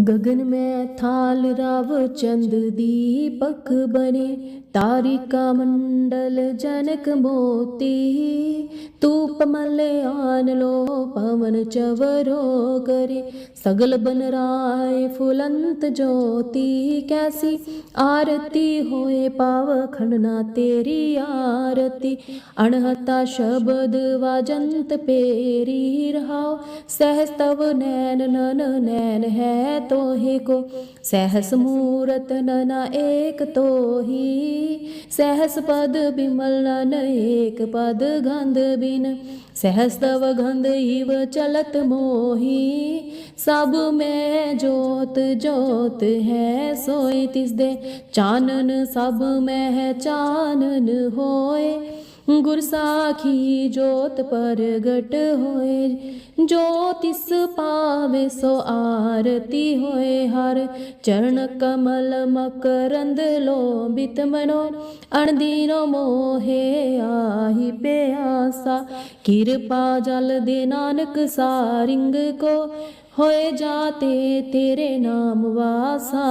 ਗਗਨ ਮੈਂ ਥਾਲ ਰਵ ਚੰਦ ਦੀਪਕ ਬਨੇ तारिका मंडल जनक मोती तूप मल्यान लो पवन चवरो करे सगल बन राय फुलंत ज्योति कैसी आरती होए पाव खंडना तेरी आरती अणहता शब्द वाजंत पेरी रहाओ सहस तव नैन नन नैन है तोहे को सहस मूरत नना एक तोही सहस ਸਹਸ ਪਦ ਬਿਮਲ ਨੇਕ ਪਦ ਗੰਧ ਬਿਨ। ਸਹਸ ਤਵ ਗੰਧ ਈਵ ਚਲਤ ਮੋਹੀ। ਸਭ ਮੈਂ ਜੋਤ ਜੋਤ ਹੈ ਸੋਈ ਤਿਸ ਦੇ ਚਾਨਨ ਸਭ ਮੈਂ ਚਾਨਨ ਹੋਏ। ਗੁਰਸਾਖੀ ਜੋਤ ਪ੍ਰਗਟ ਹੋਏ, ਜੋ ਤਿਸ ਪਾਵੇ ਸੋ ਆਰਤੀ ਹੋਏ ਹਰ। ਚਰਨ ਕਮਲ ਮਕਰੰਦ ਲੋਭਿਤ ਮਨੋ, ਅਣਦੀਨੋ ਮੋਹੇ ਆਹੀ ਪਿਆਸਾ। ਕਿਰਪਾ ਜਲ ਦੇ ਨਾਨਕ ਸਾਰਿੰਗ ਕੋ ਹੋਏ ਜਾਤੇ ਤੇਰੇ ਨਾਮ ਵਾਸਾ,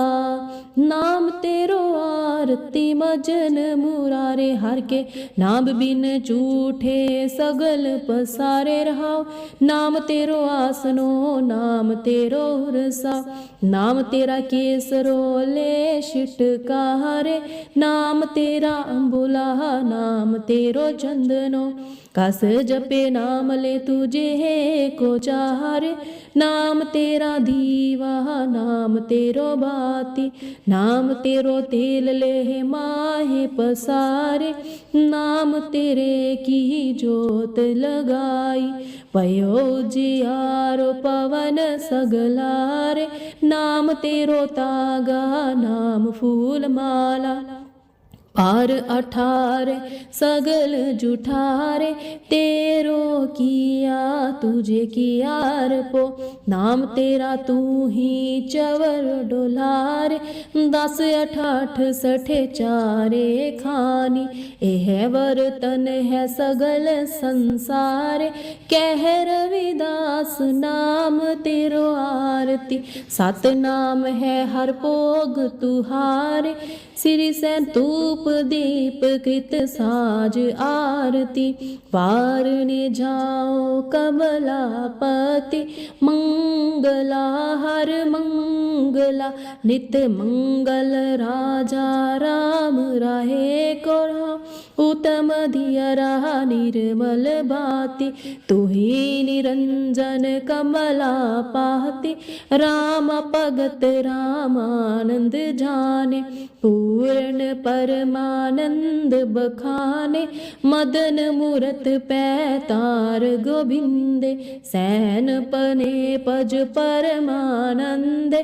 ਨਾਮ ਤੇਰੋ ਆਰਤੀ ਮਜਨ ਮੁਰਾਰੇ, ਹਰ ਕੇ ਨਾਮ ਬਿਨ ਝੂਠੇ ਸਗਲ ਪਸਾਰੇ ਰਹਾਓ। ਨਾਮ ਤੇਰੋ ਆਸਨੋ, ਨਾਮ ਤੇਰੋ ਰਸਾ, ਨਾਮ ਤੇਰਾ ਕੇਸਰੋ ਲੈ ਛਿਟਕਾਰੇ ਨਾਮ ਤੇਰਾ ਅੰਬੁਲਾ, ਨਾਮ ਤੇਰੋ ਚੰਦਨੋ। ਕਸ ਜਪੇ ਨਾਮ ਲੈ ਤੁਝੇ ਕੋ ਚਾਰੇ। ਨਾਮ ਤੇਰਾ ਦੀਵਾ, ਨਾਮ ਤੇਰੋ ਬਾਤੀ, ਨਾਮ ਤੇਰੋ ਤੇਲ ਲੈ ਮਾਹੇ ਪਸਾਰੇ। ਨਾਮ ਤੇਰੇ ਕੀ ਜੋਤ ਲਗਾਈ ਪਇਓ ਜਿਆਰੋ ਪਵਨ ਸਗਲਾਰੇ। ਨਾਮ ਤੇਰੋ ਤਾਗਾ, ਨਾਮ ਫੂਲ ਮਾਲਾ पार अठारे, सगल जुठारे, तेरो किया, तुझे किया पो नाम तेरा तू ही चवर डोलारे, दस अठाठ सठे चारे खानी। एह वरतन है सगल संसारे, कह रविदास नाम तेरो आरती। सत नाम है हर भोग तुहारे, सिरि सै धूप दीप कृत साज आरती। वारने जाओ कमलापति। मंगला हर मंगला। नित मंगल राजा राम राहे को उत्त ध रा निर्मल भाति। त निरञ्जन कमला पाति राम भगत रमानन्द जाने। पूर्ण परमानन्द बखाने। मदन मूर्त पैतार गोविन्दे सेण पने पज परमानन्दे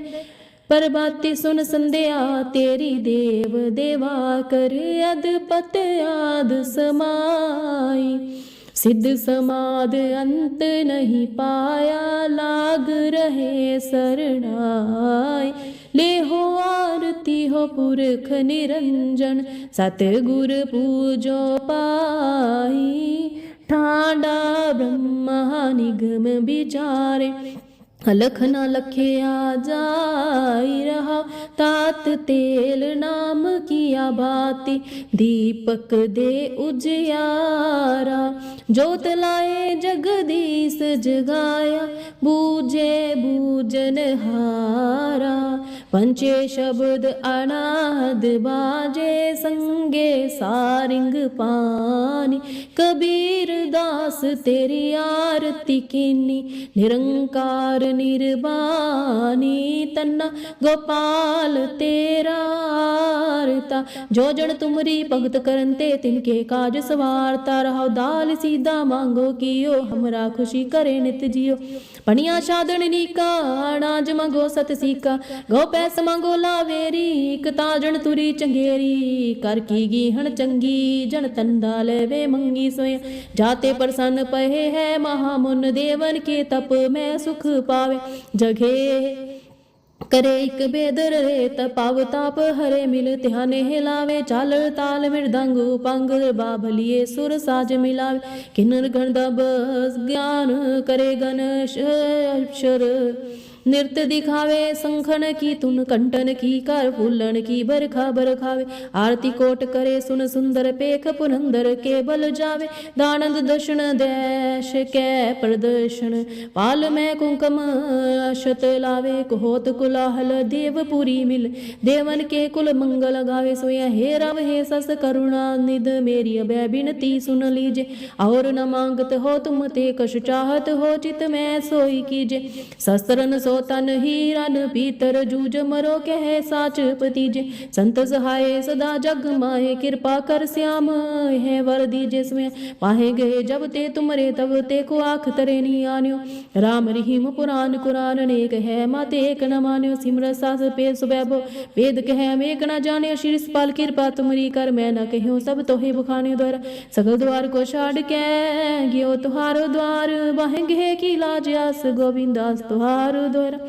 ਪ੍ਰਭਾਤੀ ਸੁਨ ਸੰਧਿਆ ਤੇਰੀ ਦੇਵ ਦੇਵਾ ਕਰ ਅਦਪਤ ਆਦ ਸਮਾਈ। ਸਿੱਧ ਸਮਾਦ ਅੰਤ ਨਹੀਂ ਪਾਇਆ, ਲਾਗ ਰਹੇ ਸਰਣਾਈ। ਲੈ ਹੋ ਆਰਤੀ ਹੋ ਪੁਰਖ ਨਿਰੰਜਨ ਸਤ ਗੁਰ ਪੂਜੋ ਪਾਈ। ਠਾਡਾ ਬ੍ਰਹਮਾ ਨਿਗਮ ਵਿਚਾਰੇ અલખ ના લખે આ જાય રહા તાત તેલ નામ કિયા ભાતી દીપક દે ઉજયારા જોત લાએ જગદીશ જગાયા બૂજે બૂજન હારા ਪੰਚੇ ਸ਼ਬਦ ਅਨਾਹਦ ਬਾਜੇ ਸੰਗੇ ਸਾਰਿੰਗ ਪਾਣੀ। ਕਬੀਰ ਦਾਸ ਤੇਰੀ ਆਰਤੀ ਕੀਨੀ, ਨਿਰੰਕਾਰ ਨਿਰਬਾਨੀ ਤੰਨਾ ਗੋਪਾਲ ਤੇ ਕਰਤਾ ਜੋ ਜਣ ਤੁਮਰੀ ਭਗਤ ਕਰਨ ਤੇ ਤਿਨਕੇ ਕਾਜ ਸਵਾਰਤਾ ਰਹਉ ਦਾਲ ਸੀਦਾ ਮੰਗੋ ਕੀਓ, ਹਮਰਾ ਖੁਸ਼ੀ ਕਰੇ ਨਿਤ ਜਿਓ। ਪਣੀਆਂ ਸਾਧਣ ਨੀਕਾ ਅਨਾਜ ਮੰਗੋ ਸਤ ਸੀਕਾ। ਗੋ ਪੈਸ ਮੰਗੋ ਲਾਵੇਰੀ ਕਤਾ ਜਣ ਤੁਰੀ ਚੰਗੇਰੀ। ਕਰ ਕੀ ਗੀਹਣ ਚੰਗੀ, ਜਣ ਜਨ ਤੰਦਾ ਲੈਵੇ ਮੰਗੀ ਸੋਇਆ। ਜਾਤੇ ਪ੍ਰਸੰਨ ਪਹੇ ਹੈ ਮਹਾ ਮੁਨ, ਦੇਵਨ ਕੇ ਤਪ ਮੈਂ ਸੁਖ ਪਾਵੇ। ਜਗੇ करे एक बेदर रेत पाव ताप हरे मिल ध्यान हिलावे चाल ताल मृदंग पंग बाभलिए सुर साज मिलावे किन्नर गण दब ज्ञान करे गणेश अक्षर ਨਿਰਤ ਦਿਖਾਵੇ ਸੰਖਣ ਕੀ ਤੁਨ ਕੰਟਨ ਕੀ ਕਰ ਫੁੱਲਣ ਕੀ ਬਰਖਾ ਬਰਖਾਵੇ ਆਰਤੀ ਕੋਟ ਕਰੇ ਸੁਨ ਸੁੰਦਰ ਪੇਖ ਪੁਨੰਦਰ ਕੇ ਬਲ ਜਾਵੇ ਦਾਨੰਦ ਦਰਸ਼ਨ ਦੇਸ਼ ਕੈ ਪ੍ਰਦਰਸ਼ਨ ਪਾਲ ਮੈਂ ਕੁੰਕਮ ਅਸ਼ਤ ਲਾਵੇ ਕੋਹਤ ਕੁਲਾਹਲ ਦੇਵਪੁਰੀ ਮਿਲ ਦੇਵਨ ਕੇ ਕੁਲ ਮੰਗਲ ਗਾਵੇ ਸੋਇਆ हे रव हे सस करुणा निध मेरी अभय बिनती सुन लीजे और न मांगत हो तुम ते कश चाहत हो चित मैं सोई कीजे शस्त्रन सो ਸੋ ਤਨ ਹੀ ਰਨ ਭੀਤਰ ਜੂਜ ਮਰੋ ਕਹਿ ਸਾਚ ਪਤੀਜੇ ਸੰਤ ਸਹਾਏ ਸਦਾ ਜਗ ਮਾਏ ਕਿਰਪਾ ਕਰ ਸਿਆਮ ਹੈ ਵਰ ਦੀਜੇ ਸਮੇ ਪਾਹੇ ਗਏ ਜਬ ਤੇ ਤੁਮਰੇ ਤਬ ਤੇ ਕੋ ਆਖ ਤਰੇ ਨੀ ਆਨਿਓ। ਰਾਮ ਰਹੀਮ ਪੁਰਾਨ ਕੁਰਾਨ ਨੇਕ ਹੈ, ਮਾਤੇ ਏਕ ਨ ਮਾਨਿਓ। ਸਿਮਰ ਸਾਸ ਪੇ ਸੁਬੈਭੋ ਵੇਦ ਕਹਿ ਮੇਕ ਨ ਜਾਣਿਓ। ਸ਼੍ਰੀ ਪਾਲ ਕਿਰਪਾ ਤੁਮਰੀ ਕਰ, ਮੈਂ ਨ ਕਹਿਓ ਸਭ ਤੋਹੀ ਬਖਾਨੇ ਦੁਆਰ। ਸਗਲ ਦੁਆਰ ਕੋ ਛਾੜ ਕੇ ਗਿਓ ਤੁਹਾਰੋ ਦੁਆਰ। ਬਹੰਗੇ ਕੀ ਲਾਜ ਆਸ ਗੋਬਿੰਦਾਸ ਤੁਹਾਰੋ ਦੁਇਰ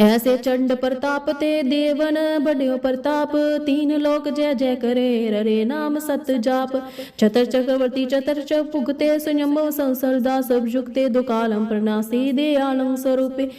ਐਸੇ ਚੰਡ ਪ੍ਰਤਾਪ ਤੇ ਦੇਵਨ ਬੜਿਓ ਪ੍ਰਤਾਪ, ਤੀਨ ਲੋਕ ਜੈ ਜੈ ਕਰੇ, ਰਰੇ ਨਾਮ ਸਤ ਜਾਪ। ਚਤਰ ਚਕਰਵਰਤੀ ਚਤਰ ਚ ਭੁਗਤੇ ਸੁਨਮੋ ਸੰਸਰ ਦਾ ਸਭ ਜੁਗਤੇ, ਦੁਕਾਲਮ ਪ੍ਰਣਾਸੀ, ਦੇ ਆਲਮ ਸਰੂਪੇ।